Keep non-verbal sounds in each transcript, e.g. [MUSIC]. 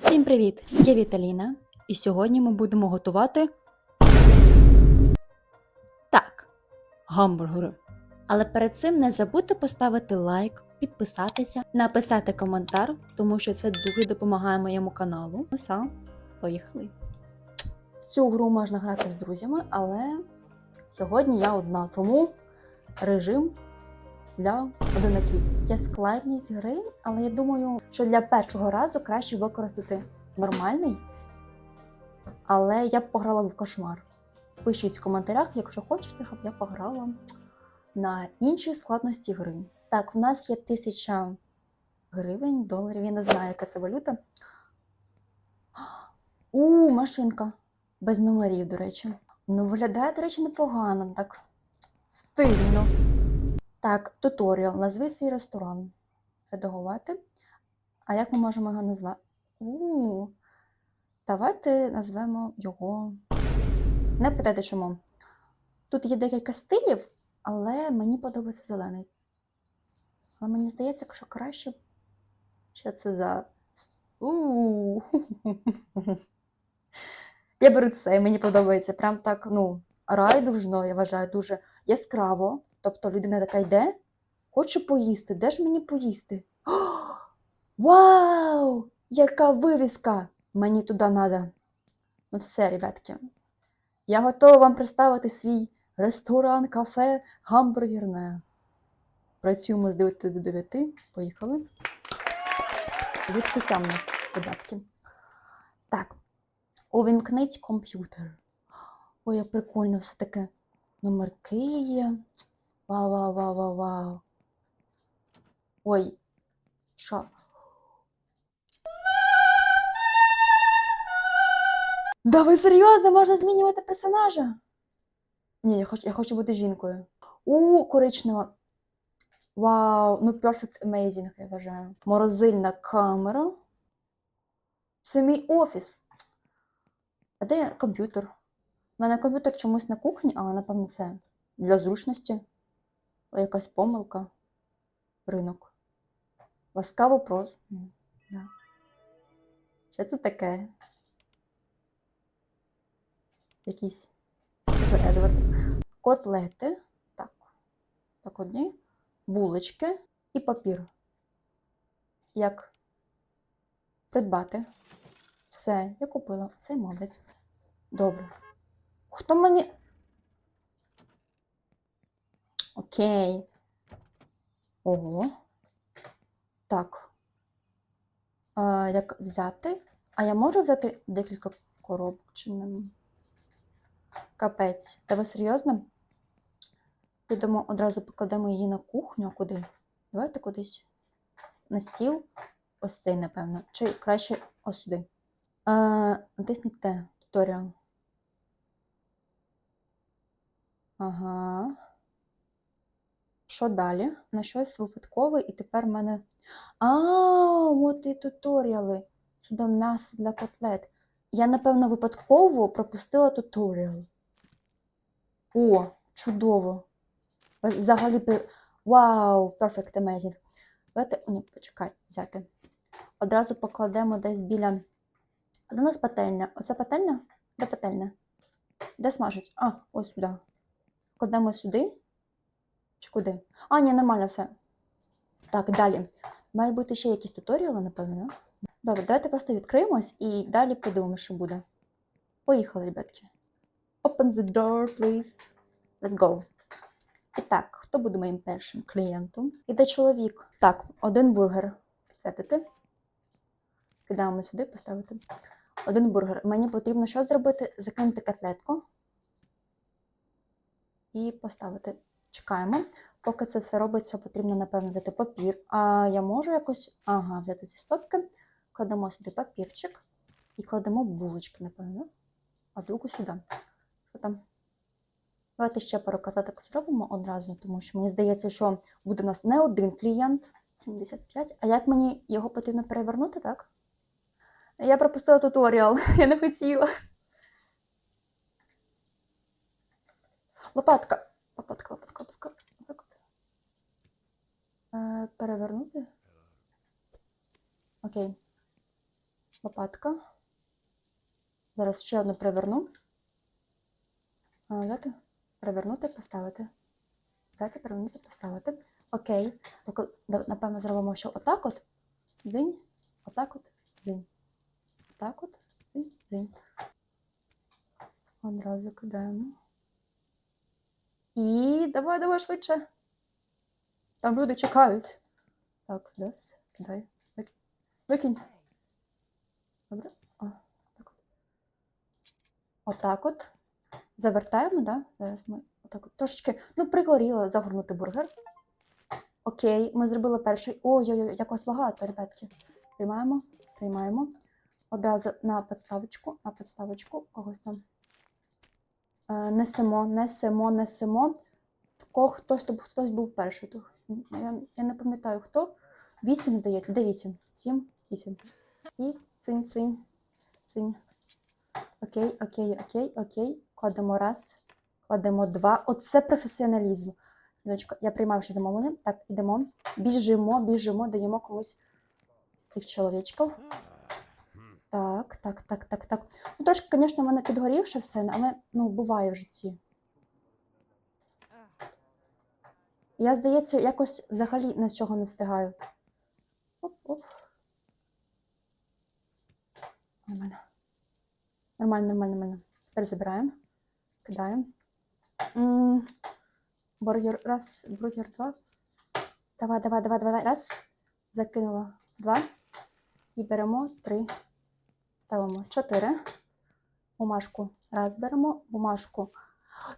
Всім привіт! Я Віталіна, і сьогодні ми будемо готувати. Так, гамбургери. Але перед цим не забудьте поставити лайк, підписатися, написати коментар, тому що це дуже допомагає моєму каналу. Ну все, поїхали. Цю гру можна грати з друзями, але сьогодні я одна, тому режим для одинаків. Є складність гри, але я думаю, що для першого разу краще використати нормальний. Але я б пограла в кошмар. Пишіть в коментарях, якщо хочете, щоб я пограла на іншій складності гри. Так, в нас є тисяча гривень, доларів, я не знаю, яка це валюта. [GASPS] У, машинка. Без номерів, до речі. Ну, виглядає, до речі, непогано, так стильно. Так, туторіал. Назви свій ресторан. Редагувати. А як ми можемо його назвати? У, давайте назвемо його. Не питайте чому. Тут є декілька стилів, але мені подобається зелений. Але мені здається, що краще. Що це за. У. Я беру це, мені подобається. Прям так, ну, райдужно, я вважаю, дуже яскраво. Тобто людина така йде, хоче поїсти. Де ж мені поїсти? О, вау! Яка вивіска! Мені туди треба. Ну все, ребятки. Я готова вам представити свій ресторан, кафе, гамбургерне. Працюємо з 9 до 9. Поїхали. Звідки в нас, ребятки? Так. Увімкніть комп'ютер. Ой, як прикольно все таке. Номерки є. Вау, вау, вау, вау, вау. Ой, що? Да ви серйозно можна змінювати персонажа? Ні, я хочу, я хочу бути жінкою. У, коричнева. Вау, ну perfect amazing, я вважаю. Морозильна камера. Це мій офіс. А де комп'ютер? У мене комп'ютер чомусь на кухні, а напевно це для зручності. Якась помилка. Ринок. Ласкаво прос. М, Да. Що це таке? Якісь. Це Едвард. Котлети. Так. Так, одні. Булочки і папір. Як придбати? Все, я купила. Цей молодець. Добре. Хто мені. Окей. Ого. Так. А, як взяти? А я можу взяти декілька коробок чи не? Капець. Та ви серйозно? Підемо одразу покладемо її на кухню. Куди? Давайте кудись. На стіл. Ось цей, напевно. Чи краще ось сюди. Натисніть Т. Туторіал. Ага. Що далі? На щось випадкове, і тепер в мене. А, от і туторіали. Сюди м'ясо для котлет. Я, напевно, випадково пропустила туторіал. О, чудово. Взагалі, вау, perfect amazing. Давайте, ні, почекай, взяти. Одразу покладемо десь біля. А у нас пательня? Оце пательня? Де пательня? Де смажить? А, ось сюди. Кладемо сюди. Чи куди? А, ні, нормально все. Так, далі. Має бути ще якісь туторіали, напевно, да? Добре, давайте просто відкриємось і далі подивимося, що буде. Поїхали, ребятки. Open the door, please. Let's go. І так, хто буде моїм першим клієнтом? Іде чоловік. Так, один бургер. Підсетити. Кидаємо сюди, поставити. Один бургер. Мені потрібно що зробити? Закинути котлетку. І поставити. Чекаємо. Поки це все робиться, потрібно, напевно, взяти папір. А я можу якось. Ага, взяти ці стопки. Кладемо сюди папірчик і кладемо булочки, напевно. А другу сюди. Що там? Давайте ще пару котлеток зробимо одразу, тому що мені здається, що буде у нас не один клієнт. 75. А як мені його потрібно перевернути, так? Я пропустила туторіал, [LAUGHS] я не хотіла. Лопатка. Лопатка, лопатка, лопатка. Отак от. Е, перевернути. Окей. Лопатка. Зараз ще одну переверну. Взяти, перевернути, поставити. Взяти, перевернути, поставити. Окей. Напевно, зробимо ще отак от. Дзинь. Отак от. Дзинь. Отак от. Дзинь. Дзинь. Одразу кидаємо. І давай, давай швидше. Там люди чекають. Так, десь, кидай. Викинь. Добре. О, так от. Отак от. Завертаємо, да? Зараз ми отак от. Трошечки, ну, пригоріло загорнути бургер. Окей, ми зробили перший. Ой-ой-ой, як вас багато, ребятки. Приймаємо, приймаємо. Одразу на підставочку, на підставочку когось там. Е, несемо, несемо, несемо. Такого хтось, хто- хтось був перший. Я, я не пам'ятаю хто. Вісім, здається. Де вісім? Сім, вісім. І цинь, цинь, цинь. Окей, окей, окей, окей. Кладемо раз, кладемо два. Оце професіоналізм. Жіночка, я приймаю ще замовлення. Так, ідемо. Біжимо, біжимо, даємо комусь з цих чоловічків. Так, так, так, так, так. Ну, трошки, звісно, в мене підгорівше все, але ну, буває в житті. Я, здається, якось взагалі з чого не встигаю. Оп-оп. Нормально. Нормально, нормально, нормально. Тепер забираємо. Кидаємо. Бургер раз, бургер два. Давай, давай, давай, давай. Раз. Закинула. Два. І беремо три. Ставимо чотири. Бумажку. Раз беремо. Бумажку.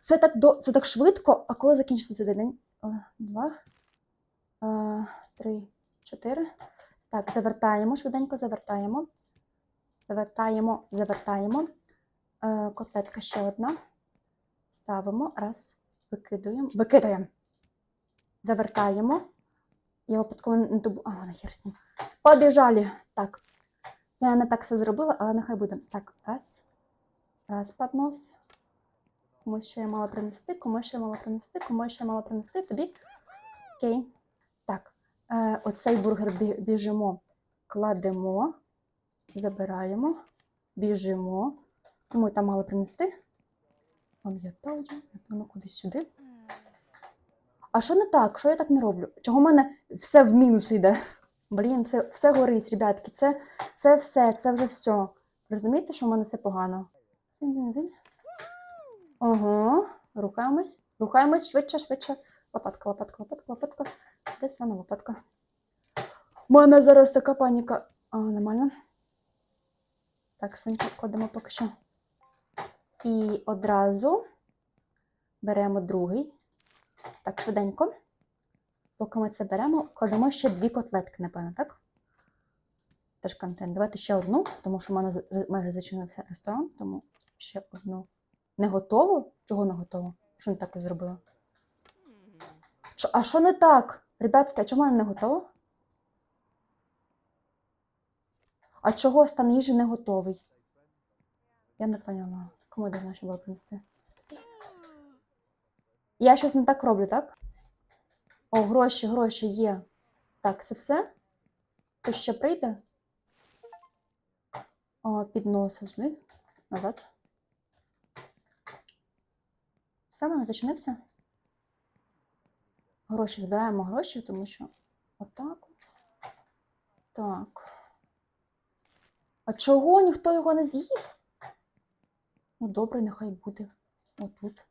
Це так, до, це так швидко, а коли закінчиться цей день? Два. Е, Три, чотири. Так, завертаємо, швиденько завертаємо. Завертаємо, завертаємо. Е, Котлетка ще одна. Ставимо. Раз. Викидуємо. Викидаємо. Завертаємо. Я випадково не ту... А, на хер з ним. Побіжали. Так. Я не так все зробила, але нехай буде. Так, раз. Раз поднос. Комусь ще я мала принести, комусь ще я мала принести, комусь ще я мала принести. Тобі. Окей. Так. Е, оцей бургер бі- біжимо. Кладемо. Забираємо. Біжимо. Кому я там мала принести? Пам'ятаю, напевно, кудись сюди. А що не так? Що я так не роблю? Чого в мене все в мінус йде? Блін, все, все горить, ребятки. Це, це все, це вже все. Розумієте, що в мене все погано? Динь-динь-динь. Рухаємось, рухаємось швидше, швидше. Лопатка, лопатка, лопатка, лопатка. Десь вона лопатка. У мене зараз така паніка. А, нормально. Так, швидко кладемо поки що. І одразу беремо другий. Так, швиденько. Поки ми це беремо, кладемо ще дві котлетки, напевно, так? Теж контент. Давайте ще одну, тому що в мене майже зачинився ресторан, тому ще одну. Не готово? Чого не готово? Що не так я зробила? Що, а що не так? Ребятки, а чому в мене не готово? А чого стан їжі не готовий? Я не поняла. Кому должна ще була принести? Я щось не так роблю, так? О, гроші, гроші є. Так, це все? Хтось ще прийде? О, піднос сюди. Назад. Все, мене зачинився. Гроші збираємо гроші, тому що отак. Так. А чого ніхто його не з'їв? Ну, добре, нехай буде. Отут.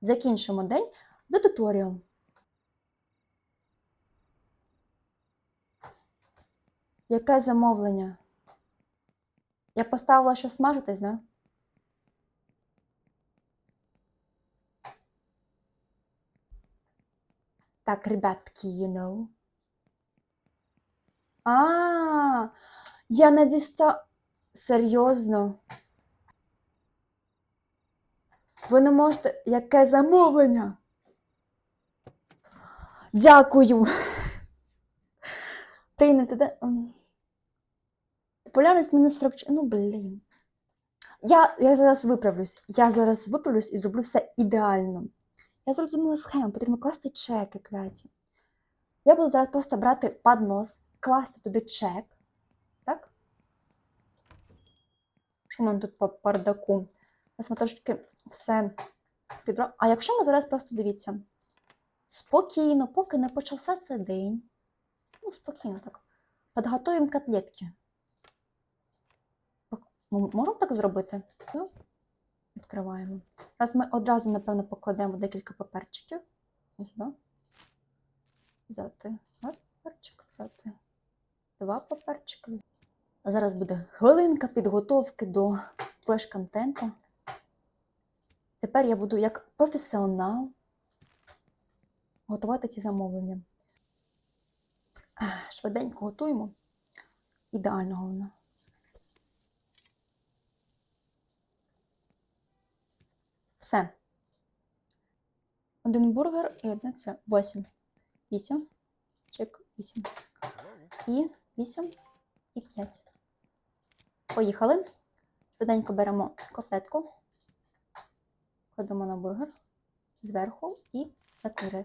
Закінчимо день до туторіал. Яке замовлення? Я поставила, що смажитись, да? Так, ребятки, you know. А, я не діста... Серйозно? Ви не можете. Яке замовлення? Дякую. Прийняти де. Популярність мінус 44. Ну, блін. Я, я зараз виправлюсь. Я зараз виправлюсь і зроблю все ідеально. Я зрозуміла схему, потрібно класти чеки кляті. Я буду зараз просто брати поднос, класти туди чек. Так? Що в мене тут по бардаку? Зараз ми трошки все підро... А якщо ми зараз просто дивіться, спокійно, поки не почався цей день, ну, спокійно так, підготуємо котлетки. Ми можемо так зробити? Ну, відкриваємо. Зараз ми одразу, напевно, покладемо декілька паперчиків. Ось. Взяти раз паперчик, взяти два паперчики. Зараз буде хвилинка підготовки до флеш-контенту. Тепер я буду як професіонал готувати ці замовлення. Швиденько готуємо. Ідеально воно. Все. Один бургер і одне це 8. 8. Чек 8. І 8 і 5. Поїхали. Швиденько беремо котлетку, кладемо на бургер зверху і закири.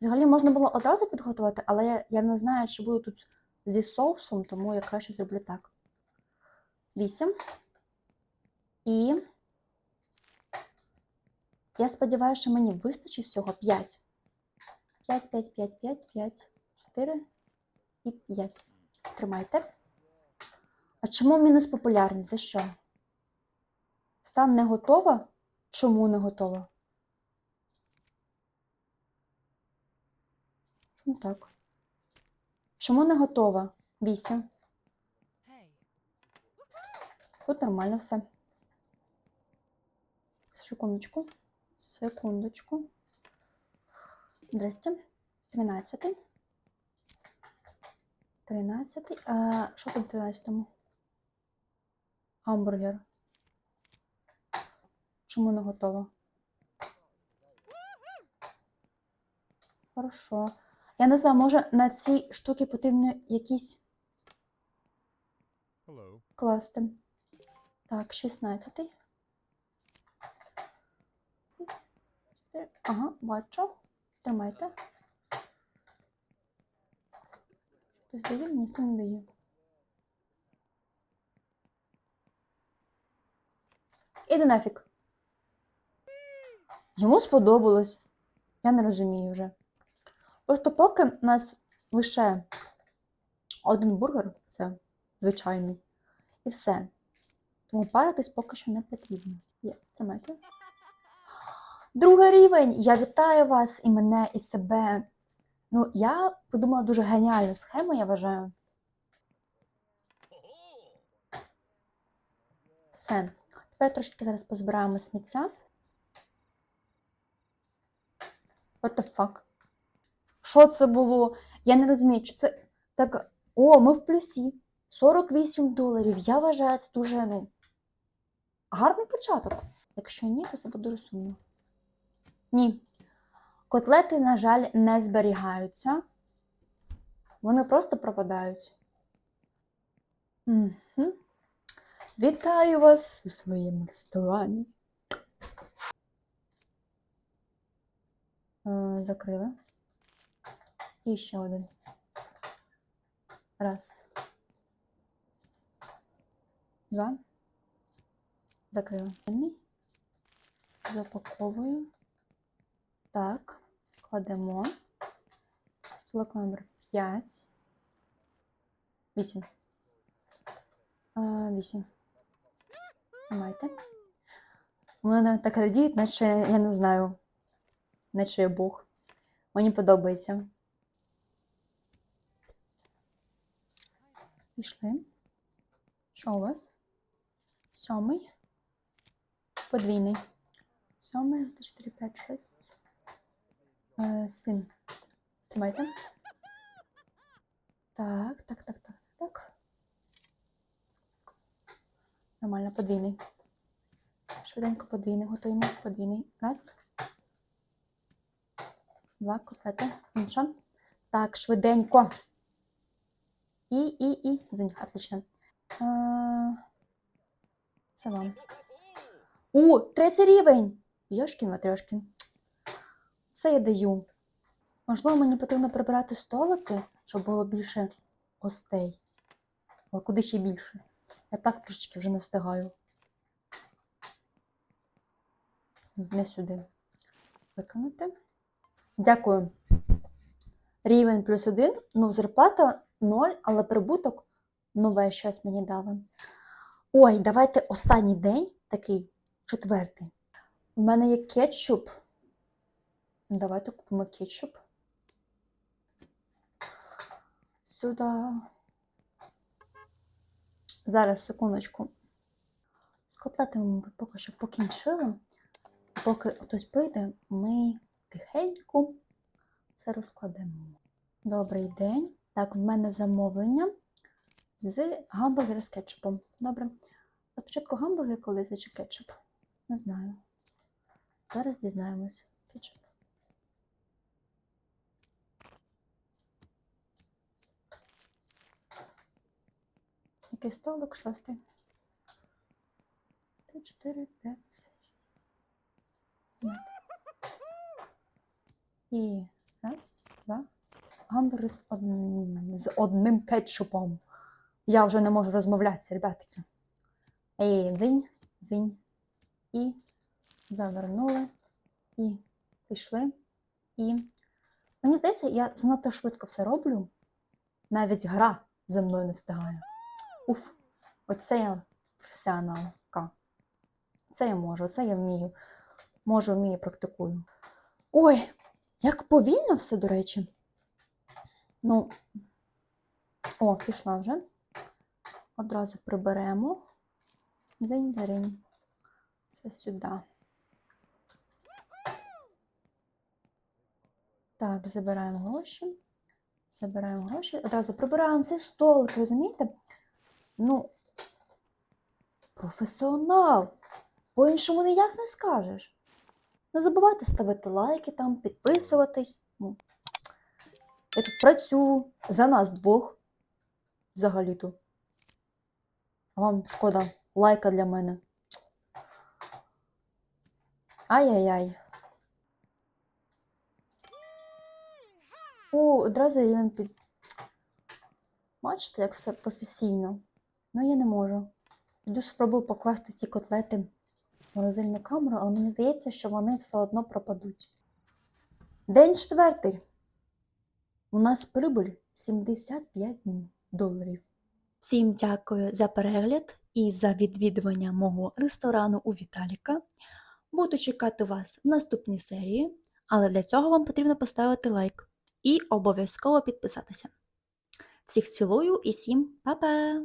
Взагалі можна було одразу підготувати, але я, не знаю, чи буду тут зі соусом, тому я краще зроблю так. 8. І я сподіваюся, що мені вистачить всього 5. 5, 5, 5, 5, 5, 4 і 5. Тримайте. А чому мінус популярність? За що? Стан не готова? Чому не готова? Чому так? Чому не готова? 8. Тут нормально все. Секундочку. Секундочку. Здрасте. 13. 13. А що там в 13-му? Гамбургер. Чому не готова? Хорошо. Я не знаю, може на цій штуці потрібно якісь класти. Так, 16. Ага, бачу. Тримайте. Хтось дає, ніхто не дає. Іди нафіг. Йому сподобалось. Я не розумію вже. Просто поки у нас лише один бургер, це звичайний, і все. Тому паритись поки що не потрібно. Є, стримайте. Другий рівень. Я вітаю вас і мене, і себе. Ну, я придумала дуже геніальну схему, я вважаю. Все. Тепер трошки зараз позбираємо сміття. What the fuck? Що це було? Я не розумію, чи це так. О, ми в плюсі. 48 доларів. Я вважаю, це дуже, ну, гарний початок. Якщо ні, то це буде сумно. Ні. Котлети, на жаль, не зберігаються. Вони просто пропадають. Угу. Вітаю вас у своєму ресторані. Е, закрили. І ще один. Раз. Два. Закрила. Запаковую. Так. Кладемо. Столик номер 5. 8. 8. Тримайте. У мене так радіють, наче я не знаю, наче я Бог. Мені подобається. Пішли. Що у вас? Сьомий. Подвійний. Сьомий, 4, 5, 6. Е, Сім. Тримайте. Так, так, так, так, так. Нормально, подвійний. Швиденько подвійний готуємо. Подвійний. Раз. Два котлети. Інша. Так, швиденько. І, і, і. Дзинь, отлично. Е, Це вам. О, третій рівень! Йошкін Це я даю. Можливо, мені потрібно прибирати столики, щоб було більше гостей. О, куди ще більше. Я так трошечки вже не встигаю. Не сюди. Виконати. Дякую. Рівень плюс один. Ну, зарплата 0, але прибуток нове щось мені дали. Ой, давайте останній день, такий четвертий. У мене є кетчуп. Давайте купимо кетчуп. Сюди. Зараз, секундочку. З котлетами ми поки що покінчили. Поки хтось прийде, ми тихенько це розкладемо. Добрий день. Так, в мене замовлення з гамбургера з кетчупом. Добре. Спочатку гамбургер колись чи кетчуп? Не знаю. Зараз дізнаємось. Кетчуп. Який столик? Шостий. Три, чотири, п'ять, шість. І раз, два. Гамбургер з одним, з одним кетчупом. Я вже не можу розмовлятися, ребятки. І дзинь, дзинь. І завернули. І пішли. І мені здається, я занадто швидко все роблю. Навіть гра за мною не встигає. Уф, оце я професіоналка. Це я можу, це я вмію. Можу, вмію, практикую. Ой, як повільно все, до речі. Ну, о, пішла вже. Одразу приберемо. Дзень-дзень. Це сюди. Так, забираємо гроші. Забираємо гроші. Одразу прибираємо цей столик, розумієте? Ну, професіонал. По-іншому ніяк не скажеш. Не забувайте ставити лайки там, підписуватись. Ну, я тут працюю за нас двох взагалі-то. Вам шкода лайка для мене. Ай-яй-яй. О, одразу рівень під. Бачите, як все професійно. Ну, я не можу. Йду спробую покласти ці котлети в морозильну камеру, але мені здається, що вони все одно пропадуть. День четвертий. У нас прибуль 75 доларів. Всім дякую за перегляд і за відвідування мого ресторану у Віталіка. Буду чекати вас в наступній серії, але для цього вам потрібно поставити лайк і обов'язково підписатися. Всіх цілую і всім па-па!